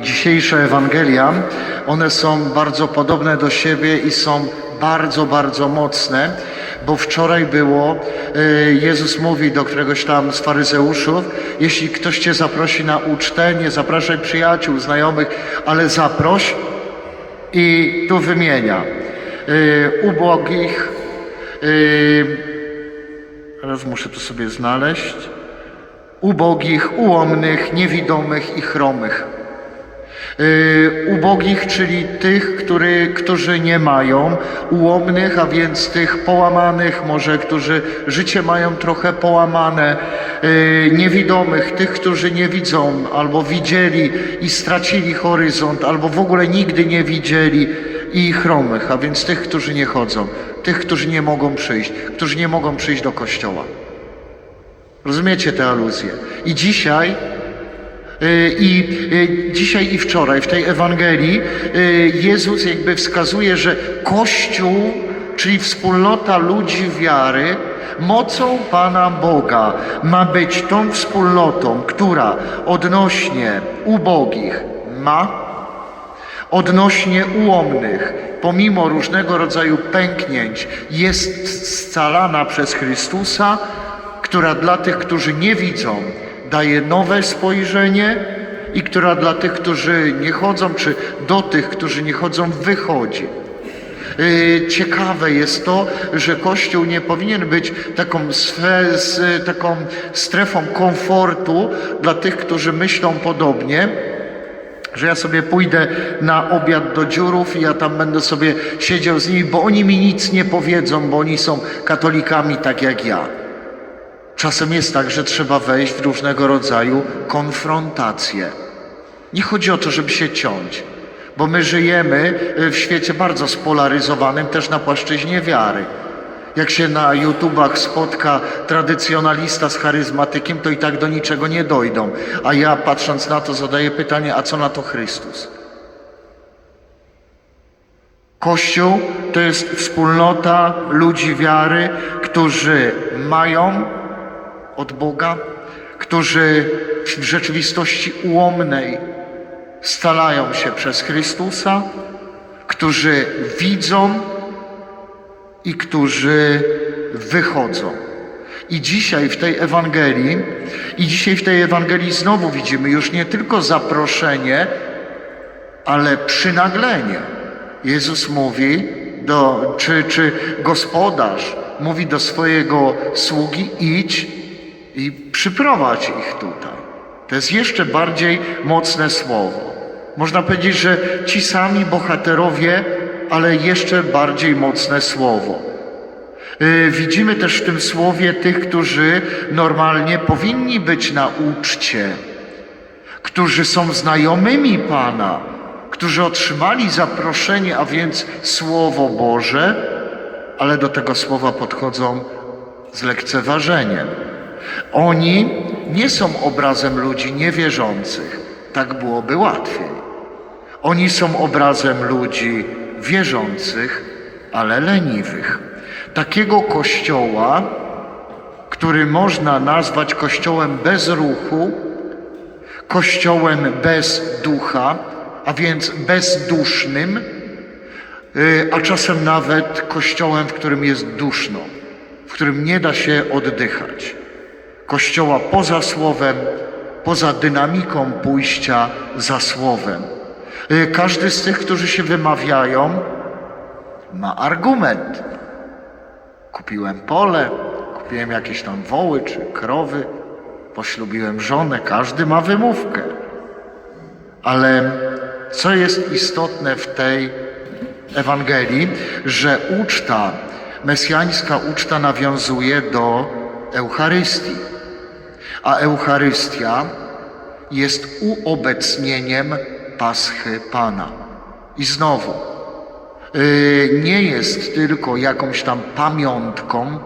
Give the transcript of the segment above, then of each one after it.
dzisiejsza Ewangelia, one są bardzo podobne do siebie i są bardzo, bardzo mocne, bo wczoraj było, y, Jezus mówi do któregoś tam z faryzeuszów, jeśli ktoś cię zaprosi na ucztę, nie zapraszaj przyjaciół, znajomych, ale zaproś i tu wymienia y, ubogich, y, teraz muszę to sobie znaleźć, ubogich, ułomnych, niewidomych i chromych. Yy, ubogich, czyli tych, który, którzy nie mają, ułomnych, a więc tych połamanych, może którzy życie mają trochę połamane, yy, niewidomych, tych, którzy nie widzą, albo widzieli i stracili horyzont, albo w ogóle nigdy nie widzieli, i chromych, a więc tych, którzy nie chodzą, tych, którzy nie mogą przyjść, którzy nie mogą przyjść do kościoła. Rozumiecie te aluzje? I dzisiaj y, i y, dzisiaj i wczoraj w tej Ewangelii y, Jezus jakby wskazuje, że Kościół, czyli wspólnota ludzi wiary, mocą Pana Boga ma być tą wspólnotą, która odnośnie ubogich ma, odnośnie ułomnych, pomimo różnego rodzaju pęknięć, jest scalana przez Chrystusa, która dla tych, którzy nie widzą, daje nowe spojrzenie i która dla tych, którzy nie chodzą, czy do tych, którzy nie chodzą, wychodzi. Yy, Ciekawe jest to, że Kościół nie powinien być taką, sfe, z, taką strefą komfortu dla tych, którzy myślą podobnie, że ja sobie pójdę na obiad do dziurów i ja tam będę sobie siedział z nimi, bo oni mi nic nie powiedzą, bo oni są katolikami tak jak ja. Czasem jest tak, że trzeba wejść w różnego rodzaju konfrontacje. Nie chodzi o to, żeby się ciąć, bo my żyjemy y, w świecie bardzo spolaryzowanym też na płaszczyźnie wiary. Jak się na YouTubach spotka tradycjonalista z charyzmatykiem, to i tak do niczego nie dojdą. A ja patrząc na to zadaję pytanie, a co na to Chrystus? Kościół to jest wspólnota ludzi wiary, którzy mają od Boga, którzy w rzeczywistości ułomnej stalają się przez Chrystusa, którzy widzą i którzy wychodzą. I dzisiaj w tej Ewangelii, i dzisiaj w tej Ewangelii znowu widzimy już nie tylko zaproszenie, ale przynaglenie. Jezus mówi, do, czy, czy gospodarz mówi do swojego sługi: idź i przyprowadź ich tutaj. To jest jeszcze bardziej mocne słowo. Można powiedzieć, że ci sami bohaterowie, ale jeszcze bardziej mocne słowo. Yy, Widzimy też w tym słowie tych, którzy normalnie powinni być na uczcie, którzy są znajomymi Pana, którzy otrzymali zaproszenie, a więc Słowo Boże, ale do tego słowa podchodzą z lekceważeniem. Oni nie są obrazem ludzi niewierzących, tak byłoby łatwiej. Oni są obrazem ludzi wierzących, ale leniwych. Takiego kościoła, który można nazwać kościołem bez ruchu, kościołem bez ducha, a więc bezdusznym, y, a czasem nawet kościołem, w którym jest duszno, w którym nie da się oddychać. Kościoła poza słowem, poza dynamiką pójścia za słowem. Y, Każdy z tych, którzy się wymawiają, ma argument. Kupiłem pole, kupiłem jakieś tam woły czy krowy, poślubiłem żonę, każdy ma wymówkę. Ale co jest istotne w tej Ewangelii, że uczta, mesjańska uczta nawiązuje do Eucharystii. A Eucharystia jest uobecnieniem Paschy Pana. I znowu, yy, nie jest tylko jakąś tam pamiątką,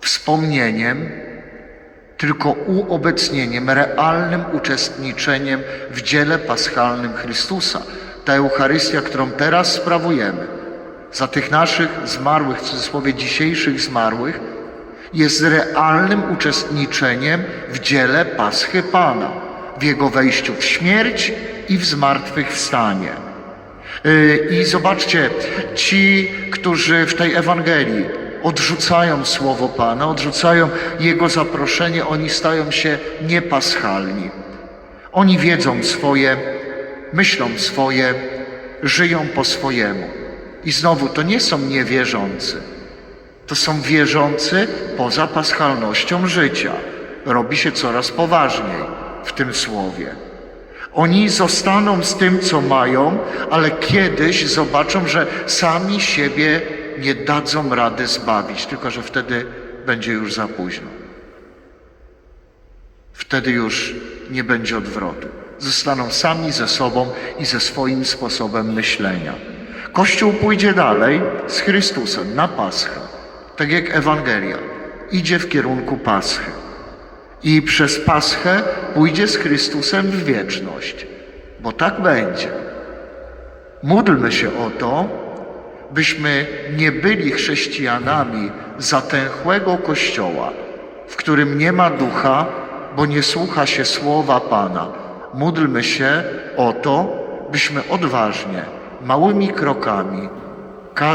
wspomnieniem, tylko uobecnieniem, realnym uczestniczeniem w dziele paschalnym Chrystusa. Ta Eucharystia, którą teraz sprawujemy, za tych naszych zmarłych, w cudzysłowie dzisiejszych zmarłych, jest realnym uczestniczeniem w dziele Paschy Pana, w Jego wejściu w śmierć i w zmartwychwstanie. Yy, I zobaczcie, ci, którzy w tej Ewangelii odrzucają słowo Pana, odrzucają Jego zaproszenie, oni stają się niepaschalni. Oni wiedzą swoje, myślą swoje, żyją po swojemu. I znowu, to nie są niewierzący. To są wierzący poza paschalnością życia. Robi się coraz poważniej w tym słowie. Oni zostaną z tym, co mają, ale kiedyś zobaczą, że sami siebie nie dadzą rady zbawić, tylko że wtedy będzie już za późno. Wtedy już nie będzie odwrotu. Zostaną sami ze sobą i ze swoim sposobem myślenia. Kościół pójdzie dalej z Chrystusem na Paschę, tak jak Ewangelia. Idzie w kierunku Paschy. I przez Paschę pójdzie z Chrystusem w wieczność, bo tak będzie. Módlmy się o to, byśmy nie byli chrześcijanami zatęchłego kościoła, w którym nie ma ducha, bo nie słucha się słowa Pana. Módlmy się o to, byśmy odważnie, małymi krokami,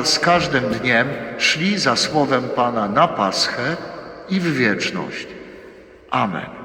z każdym dniem szli za słowem Pana na Paschę i w wieczność. Amen.